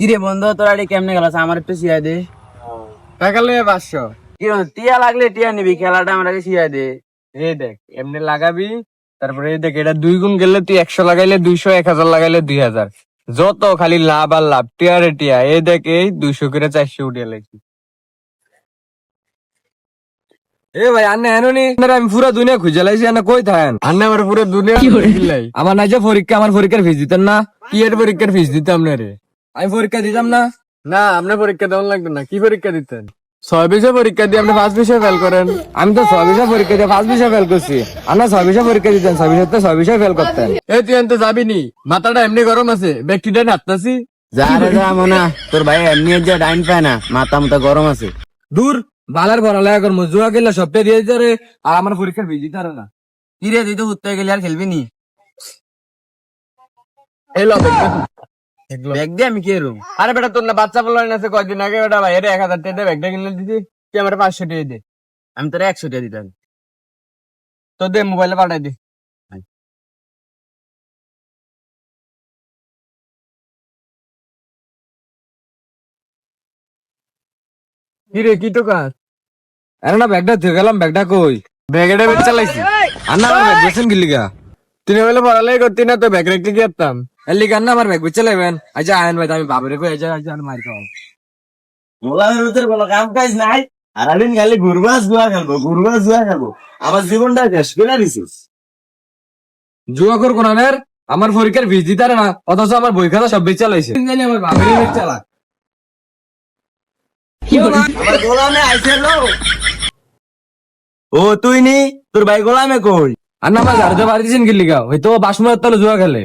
কিরে বন্ধু তোর আড়ি কেমনে গেল? আমার একটু শিয়াই দে। টাকা লইয়া পাঁচশো কি টিয়া লাগলে টিয়া নিবি খেলাটা আমাকে শিয়াই দে। এই দেখ এমনি লাগাবি তারপরে এই দেখ এটা দুই গুণ গেলে তুই একশো লাগাইলে দুইশো এক হাজার লাগাইলে দুই হাজার। যত খালি লাভ আর লাভ টিয়া রে টিয়া এই দেখ এই দুইশো করে চারশো উঠিয়ে লেখি এ ভাই আন্নে এননি আমি পুরো দুনিয়া খুঁজে লাইছি আন্না কই থাকেন? আন্নে আমার পুরো দুনিয়া আমার নাই যে পরীক্ষা আমার পরীক্ষার ফিস দিতেন না। কি এর পরীক্ষার ফিস দিতাম না রে? আমি পরীক্ষা দিতাম না। না আপনার পরীক্ষা দেওয়ার লাগবে না। কি পরীক্ষা দিতেন? ছয় বিষয় পরীক্ষা দিয়ে আপনি পাঁচ বিষয় ফেল করেন। আমি তো ছয় বিষয় পরীক্ষা দিয়ে পাঁচ বিষয় ফেল করছি। আপনার ছয় বিষয় পরীক্ষা দিতেন ছয় বিষয় ছয় বিষয় ফেল করতেন। এই তুই তো যাবি নি? মাথাটা এমনি গরম আছে ব্যক্তিটা হাঁটতাছি। যা রে যা মনা তোর ভাই এমনি যে ডাইন পায় না মাথা মাথা গরম আছে। দূর বালার পড়ালেখা করব জুয়া গেলে সপ্তাহে দিয়ে দিতে রে আর আমার পরীক্ষার ভিজি তারে না। কি রে তুই তো উঠতে গেলে আর খেলবি নি? এলো ব্যাগ দিয়ে আমি কি এরম? আরে বেটা তোর না বাচ্চা বলল না কয়দিন আগে বেটা ভাই এক হাজার টাকা ব্যাগটা কিনে দিদি তুই আমার পাঁচশো টাকা দে। আমি তোর একশো টাকা দিতাম। তো দে মোবাইলে পাঠাই দে। কি রে কি তো কাজ আরে না ব্যাগটা ধুয়ে গেলাম ব্যাগটা কই? ব্যাগটা বেচ চালাইছি। আর না ব্যাগ বেছেন গিলি গা তিনি বলে পড়ালেই করতি না তো ব্যাগ রেখে কি করতাম এর লিগে আর না আমার ব্যাগ বেচ চালাইবেন আচ্ছা আয়ন ভাই আমি বাবরে কই আচ্ছা আচ্ছা মার খাওয়া মোলামের ভিতরে কোনো কাম কাজ নাই। সারাদিন খালি ঘুরবা জুয়া খেলব ঘুরবা জুয়া খেলব। আমার জীবনটা শেষ করে দিছিস? জুয়া কর কোনানের আমার পরীক্ষার ফিস দিতে পারে না অথচ আমার বই খাতা সব বেচ চালাইছে জানি আমার বাবারই বেচ চালা আমার গোলামে আইছে লো ও তুই নি তোর ভাই গোলামে কই? আর না আমার ঝাড়তে পারি দিয়েছেন গিল্লিগা হয়তো বাসমুর তলে জুয়া খেলে।